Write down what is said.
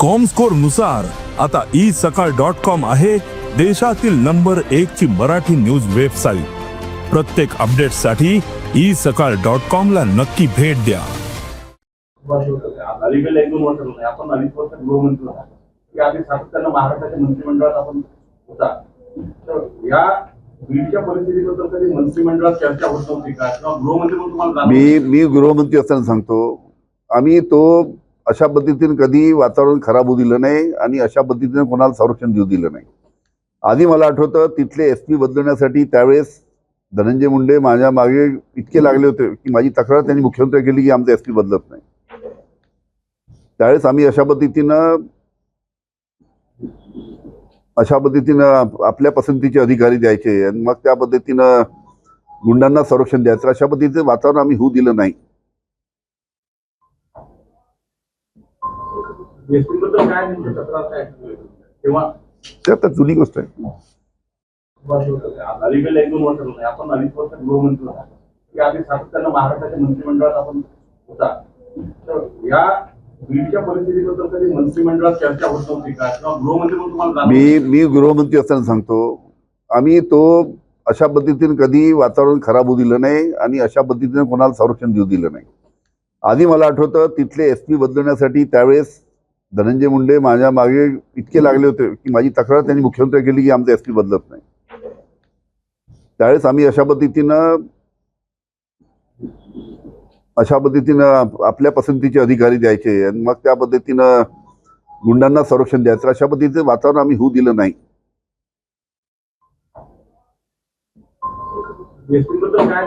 कॉमस्कोरनुसार आता ई सकाळ dot com आहे देशातील नंबर एक ची मराठी न्यूज वेबसाईट प्रत्येक अपडेटसाठी ई सकाळ डॉट कॉम ला नक्की भेट द्या. महाराष्ट्राच्या मंत्रिमंडळात आपण होता या चर्चा होत नव्हती का किंवा गृहमंत्री मी मी गृहमंत्री असताना सांगतो आम्ही तो अशा पद्धतीने कधी वातावरण खराब होऊ दिलं नाही आणि अशा पद्धतीने कोणाला संरक्षण देऊ दिलं नाही. आधी मला आठवतं तिथले एस पी बदलण्यासाठी त्यावेळेस धनंजय मुंडे माझ्या मागे इतके लागले होते की माझी तक्रार त्यांनी मुख्यमंत्री केली की आमचा एस पी बदलत नाही. त्यावेळेस आम्ही अशा पद्धतीनं अशा पद्धतीनं आपल्या पसंतीचे अधिकारी द्यायचे आणि मग त्या पद्धतीनं गुंडांना संरक्षण द्यायचं. अशा पद्धतीचं वातावरण आम्ही होऊ दिलं नाही ST बद्दल काय नेमकी तक्रार काय तेव्हा ते आता जुनी गोष्ट आहे. अलीकडे एक दोन वर्ष आपण वर्ष गृहमंत्री होता. आधी सातत्यानं महाराष्ट्राच्या मंत्रिमंडळात आपण होता. तर या? मी मी गृहमंत्री असताना सांगतो आम्ही तो अशा पद्धतीने कधी वातावरण खराब होऊ दिलं नाही आणि अशा पद्धतीने कोणाला संरक्षण देऊ दिलं नाही. आधी मला आठवतं तिथले एस पी बदलण्यासाठी त्यावेळेस धनंजय मुंडे माझ्या मागे इतके लागले होते की माझी तक्रार त्यांनी मुख्यमंत्री केली की आमचा एस पी बदलत नाही. त्यावेळेस आम्ही अशा पद्धतीनं अशा पद्धतीनं आपल्या पसंतीचे अधिकारी द्यायचे आणि मग त्या पद्धतीनं गुंडांना संरक्षण द्यायचं. अशा पद्धतीचं वातावरण आम्ही होऊ दिलं नाही. काय